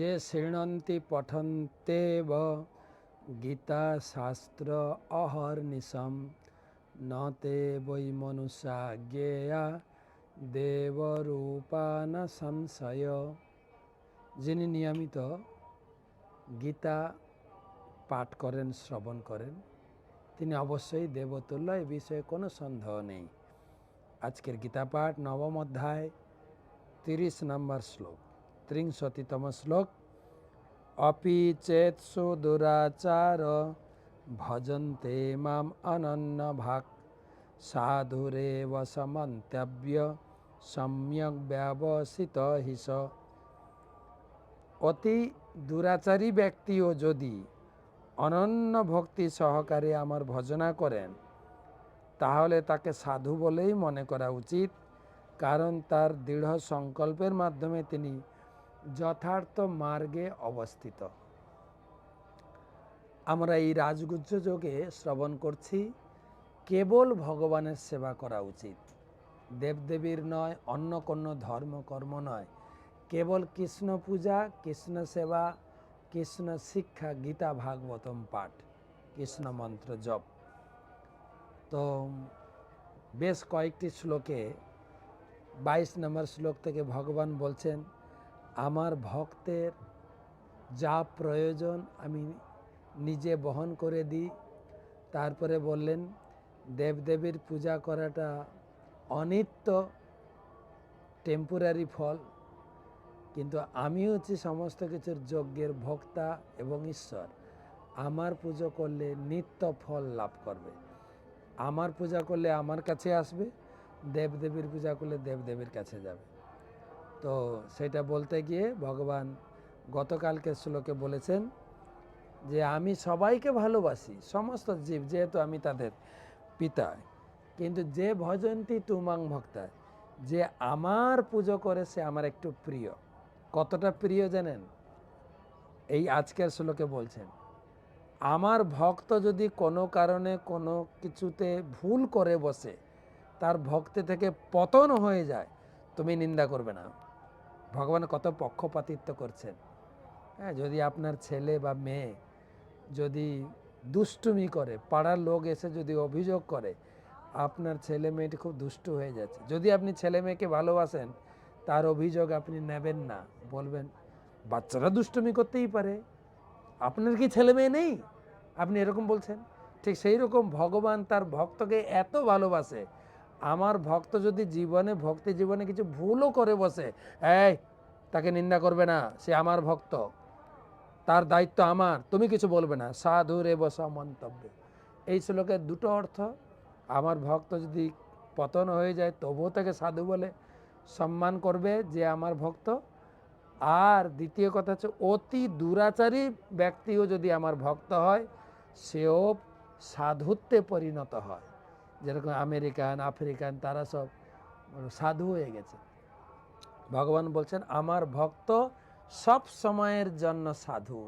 যে শৃণন্তি পঠন্তেব গীতা শাস্ত্র অহর্নিশম। ন তে বৈ মনুষা জ্ঞেয়া, দেবরূপান সংশয়। যিনি নিয়মিত গীতা পাঠ করেন, শ্রবণ করেন, তিনি অবশ্যই দেবতুল্য, এ বিষয়ে কোনো সন্দেহ নেই। আজকের গীতা পাঠ নবম অধ্যায়, তিরিশ নম্বর শ্লোক, ত্রিংশতিতম শ্লোক। অপি চেৎসু দুরাচার ভজন্তে মাম অনন্য ভাগ সাধুরেব সমন্তব্য সম্যক ব্যবসিত হিস অতি দুরাচারী ব্যক্তিও যদি অনন্য ভক্তি সহকারে আমার ভজনা করেন, তাহলে তাকে সাধু বলেই মনে করা উচিত, কারণ তার দৃঢ় সংকল্পের মাধ্যমে তিনি যথার্থ মার্গে অবস্থিত। আমরা এই রাজগুজ্জ যোগে শ্রবণ করছি, কেবল ভগবানের সেবা করা উচিত। দেবদেবীর নয়, অন্য কোনো ধর্ম কর্ম নয়। কেবল কৃষ্ণ পূজা, কৃষ্ণ সেবা, কৃষ্ণ শিক্ষা, গীতা, ভাগবতম পাঠ, কৃষ্ণ মন্ত্র জপ। তো বেশ কয়েকটি শ্লোকে, বাইশ নম্বর শ্লোক থেকে ভগবান বলছেন আমার ভক্তের যা প্রয়োজন আমি নিজে বহন করে দিই। তারপরে বললেন, দেবদেবীর পূজা করাটা অনিত্য টেম্পোরারি ফল। কিন্তু আমি হচ্ছি সমস্ত কিছুর যজ্ঞের ভক্তা এবং ঈশ্বর। আমার পুজো করলে নিত্য ফল লাভ করবে। আমার পূজা করলে আমার কাছে আসবে, দেবদেবীর পূজা করলে দেবদেবীর কাছে যাবে। তো সেটা বলতে গিয়ে ভগবান গতকালকে শ্লোকে বলেছেন যে আমি সবাইকে ভালোবাসি, সমস্ত জীব, যেহেতু আমি তাদের পিতা কিন্তু যে ভজন্তী তুমাং ভক্তা যে আমার পুজো করে সে আমার একটু প্রিয়। কতটা প্রিয় জানেন? এই আজকের শ্লোকে বলছেন, আমার ভক্ত যদি কোনো কারণে কোনো কিছুতে ভুল করে বসে, তার ভক্তি থেকে পতন হয়ে যায়, তুমি নিন্দা করবে না। ভগবান কত পক্ষপাতিত্ব করছেন। হ্যাঁ যদি আপনার ছেলে বা মেয়ে যদি দুষ্টুমি করে, পাড়ার লোক এসে যদি অভিযোগ করে, আপনার ছেলে মেয়েটি খুব দুষ্টু হয়ে যাচ্ছে। যদি আপনি ছেলে মেয়েকে ভালোবাসেন, তার অভিযোগ আপনি নেবেন না। বলবেন, বাচ্চারা দুষ্টুমি করতেই পারে। আপনার কি ছেলে মেয়ে নেই? আপনি এরকম বলছেন। ঠিক সেই রকম ভগবান তার ভক্তকে এত ভালোবাসে আমার ভক্ত যদি জীবনে, ভক্তি জীবনে কিছু ভুলও করে বসে, এই, তাকে নিন্দা করবে না, সে আমার ভক্ত, তার দায়িত্ব আমার, তুমি কিছু বলবে না, সাধু রে বসা মন্তব্য। এই শ্লোকের দুটো অর্থ, আমার ভক্ত যদি পতন হয়ে যায়, তবুও তাকে সাধু বলে সম্মান করবে যে আমার ভক্ত। আর দ্বিতীয় কথা হচ্ছে, অতি দুরাচারী ব্যক্তিও যদি আমার ভক্ত হয়, সেও সাধুত্বে পরিণত হয়। যেরকম আমেরিকান, আফ্রিকান, তারা সব সাধু হয়ে গেছে। ভগবান বলছেন, আমার ভক্ত সব সময়ের জন্য সাধু।